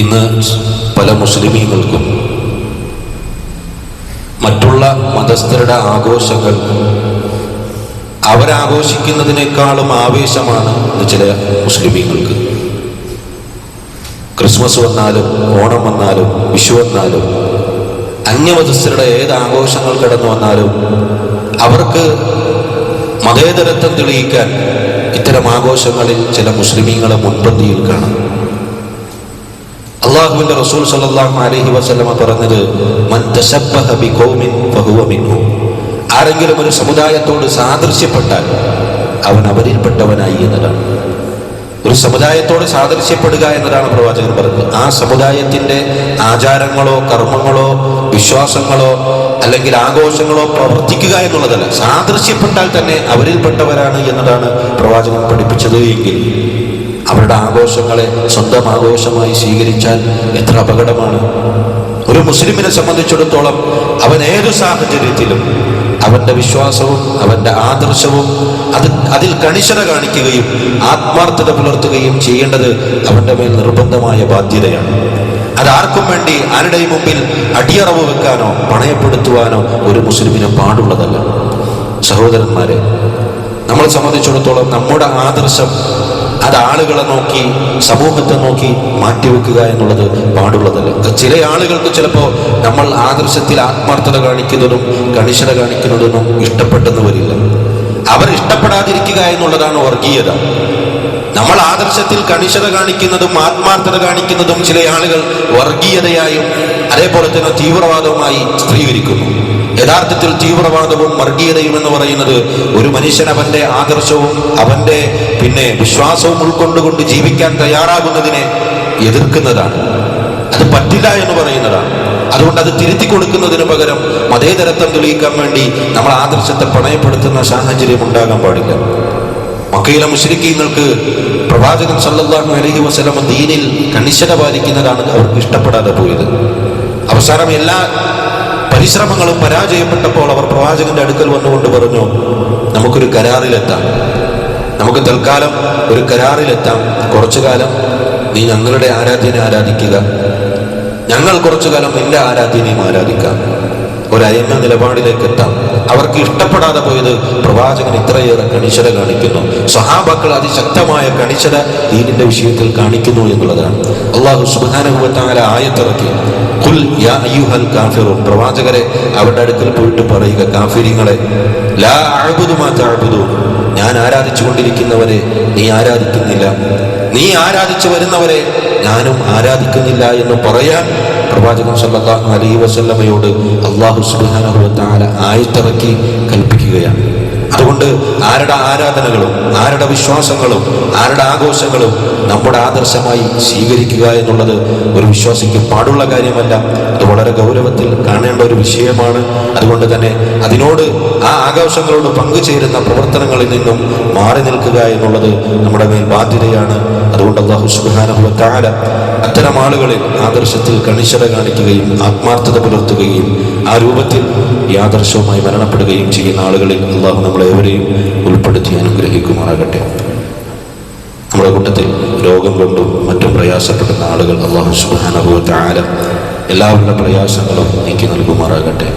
ഇന്ന് പല മുസ്ലിമീങ്ങൾക്കും മറ്റുള്ള മതസ്ഥരുടെ ആഘോഷങ്ങൾ അവരാഘോഷിക്കുന്നതിനേക്കാളും ആവേശമാണ് ഇന്ന് ചില മുസ്ലിമീങ്ങൾക്ക്. ക്രിസ്മസ് വന്നാലും ഓണം വന്നാലും വിഷു വന്നാലും അന്യമതസ്ഥരുടെ ഏത് ആഘോഷങ്ങൾ കടന്നു വന്നാലും അവർക്ക് മതേതരത്വം തെളിയിക്കാൻ ഇത്തരം ആഘോഷങ്ങളിൽ ചില മുസ്ലിമീങ്ങളെ മുൻപന്തിയിൽ കാണാം. അള്ളാഹുവിന്റെ റസൂൽ സല്ലല്ലാഹു അലൈഹി വസല്ലമ പറഞ്ഞത് ആരെങ്കിലും ഒരു സമുദായത്തോട് സാദൃശ്യപ്പെട്ടാൽ അവൻ അവരിൽപ്പെട്ടവനായി എന്നതാണ്. ഒരു സമുദായത്തോട് സാദൃശ്യപ്പെടുക എന്നതാണ് പ്രവാചകൻ പറഞ്ഞത്. ആ സമുദായത്തിന്റെ ആചാരങ്ങളോ കർമ്മങ്ങളോ വിശ്വാസങ്ങളോ അല്ലെങ്കിൽ ആഘോഷങ്ങളോ പ്രവർത്തിക്കുക എന്നുള്ളതല്ല. സാദൃശ്യപ്പെട്ടാൽ തന്നെ അവരിൽപ്പെട്ടവരാണ് എന്നതാണ് പ്രവാചകൻ പഠിപ്പിച്ചത് എങ്കിൽ അവരുടെ ആഘോഷങ്ങളെ സ്വന്തം ആഘോഷമായി സ്വീകരിച്ചാൽ എത്ര അപകടമാണ്. ഒരു മുസ്ലിമിനെ സംബന്ധിച്ചിടത്തോളം അവൻ ഏതു സാഹചര്യത്തിലും അവന്റെ വിശ്വാസവും അവന്റെ ആദർശവും അത് അതിൽ കണിശത കാണിക്കുകയും ആത്മാർത്ഥത പുലർത്തുകയും ചെയ്യേണ്ടത് അവന്റെ മേൽ നിർബന്ധമായ ബാധ്യതയാണ്. അതാർക്കും വേണ്ടി ആരുടെയും മുമ്പിൽ അടിയറവ് വെക്കാനോ പണയപ്പെടുത്തുവാനോ ഒരു മുസ്ലിമിന് പാടുള്ളതല്ല. സഹോദരന്മാരെ നമ്മളെ സംബന്ധിച്ചിടത്തോളം നമ്മുടെ ആദർശം അത് ആളുകളെ നോക്കി സമൂഹത്തെ നോക്കി മാറ്റിവെക്കുക എന്നുള്ളത് പാടുള്ളതല്ല. ചില ആളുകൾക്ക് ചിലപ്പോൾ നമ്മൾ ആദർശത്തിൽ ആത്മാർത്ഥത കാണിക്കുന്നതും കണിശത കാണിക്കുന്നതൊന്നും ഇഷ്ടപ്പെട്ടെന്ന് വരില്ല. അവർ ഇഷ്ടപ്പെടാതിരിക്കുക എന്നുള്ളതാണ് വർഗീയത. നമ്മൾ ആദർശത്തിൽ കണിശത കാണിക്കുന്നതും ആത്മാർത്ഥത കാണിക്കുന്നതും ചില ആളുകൾ വർഗീയതയായും അതേപോലെ തന്നെ തീവ്രവാദവുമായി സ്ത്രീകരിക്കുന്നു. യഥാർത്ഥത്തിൽ തീവ്രവാദവും വർഗീയതയും എന്ന് പറയുന്നത് ഒരു മനുഷ്യൻ അവന്റെ ആദർശവും അവന്റെ പിന്നെ വിശ്വാസവും ഉൾക്കൊണ്ടുകൊണ്ട് ജീവിക്കാൻ തയ്യാറാകുന്നതിനെ എതിർക്കുന്നതാണ്. അത് പറ്റില്ല എന്ന് പറയുന്നതാണ്. അതുകൊണ്ട് അത് തിരുത്തി കൊടുക്കുന്നതിന് പകരം മതേതരത്വം തെളിയിക്കാൻ വേണ്ടി നമ്മൾ ആദർശത്തെ പണയപ്പെടുത്തുന്ന സാഹചര്യം ഉണ്ടാകാൻ പാടില്ല. മക്കയിലെ മുസ്ലിക്കീങ്ങൾക്ക് പ്രവാചകൻ സല്ലല്ലാഹു അലൈഹി വസല്ലം ദീനിൽ കണിശത പാലിക്കുന്നതാണ് അവർക്ക് ഇഷ്ടപ്പെടാതെ പോയത്. അവസാനം എല്ലാ പരിശ്രമങ്ങളും പരാജയപ്പെട്ടപ്പോൾ അവർ പ്രവാചകന്റെ അടുക്കൽ വന്നുകൊണ്ട് പറഞ്ഞു നമുക്കൊരു കരാറിലെത്താം. നമുക്ക് തൽക്കാലം ഒരു കരാറിലെത്താം. കുറച്ചു കാലം നീ ഞങ്ങളുടെ ആരാധ്യനെ ആരാധിക്കുക. ഞങ്ങൾ കുറച്ചു കാലം നിന്റെ ആരാധ്യനെയും ആരാധിക്കാം. ഒരയന്ന നിലപാടിലേക്ക് എത്താം. അവർക്ക് ഇഷ്ടപ്പെടാതെ പോയത് പ്രവാചകൻ ഇത്രയേറെ കണിശത കാണിക്കുന്നു. സഹാബാക്കൾ അതിശക്തമായ കണിശത ദീനിന്റെ വിഷയത്തിൽ കാണിക്കുന്നു എന്നുള്ളതാണ്. അള്ളാഹു സുബാനുഭവത്താല ആയത്തിറക്കി. കുൽ യാ അയ്യുഹൽ കാഫിറൂൻ. പ്രവാചകരെ അവരുടെ അടുക്കൽ പോയിട്ട് പറയുക കാഫിരിങ്ങളെ ലാ അഅ്ബുദു മാ തഅ്ബുദൂൻ ഞാൻ ആരാധിച്ചു കൊണ്ടിരിക്കുന്നവരെ നീ ആരാധിക്കുന്നില്ല. നീ ആരാധിച്ചു വരുന്നവരെ ഞാനും ആരാധിക്കുന്നില്ല എന്ന് പറയാൻ പ്രവാചകൻ സല്ലല്ലാഹു അലൈഹി വസല്ലമയോട് അള്ളാഹു തആല ആയത്തിറക്കി കൽപ്പിക്കുകയാണ്. അതുകൊണ്ട് ആരുടെ ആരാധനകളും ആരുടെ വിശ്വാസങ്ങളും ആരുടെ ആഘോഷങ്ങളും നമ്മുടെ ആദർശമായി സ്വീകരിക്കുക എന്നുള്ളത് ഒരു വിശ്വാസിക്ക് പാടുള്ള കാര്യമല്ല. അത് വളരെ ഗൗരവത്തിൽ കാണേണ്ട ഒരു വിഷയമാണ്. അതുകൊണ്ട് തന്നെ അതിനോട് ആ ആഘോഷങ്ങളോട് പങ്കുചേരുന്ന പ്രവർത്തനങ്ങളിൽ നിന്നും മാറി നിൽക്കുക എന്നുള്ളത് നമ്മുടെ മേൽ ബാധ്യതയാണ്. അതുകൊണ്ട് അള്ളാഹു തആല അത്തരം ആളുകളിൽ ആദർശത്തിൽ കണിശത കാണിക്കുകയും ആത്മാർത്ഥത പുലർത്തുകയും ആ രൂപത്തിൽ യാദർശവുമായി മരണപ്പെടുകയും ചെയ്യുന്ന ആളുകളിൽ അള്ളാഹു നമ്മളേവരെയും ഉൾപ്പെടുത്തി അനുഗ്രഹിക്കുമാറാകട്ടെ. നമ്മുടെ കൂട്ടത്തിൽ രോഗം കൊണ്ടും മറ്റും പ്രയാസപ്പെടുന്ന ആളുകൾ അള്ളാഹു ആരം എല്ലാവരുടെ പ്രയാസങ്ങളും നീക്കി നൽകുമാറാകട്ടെ.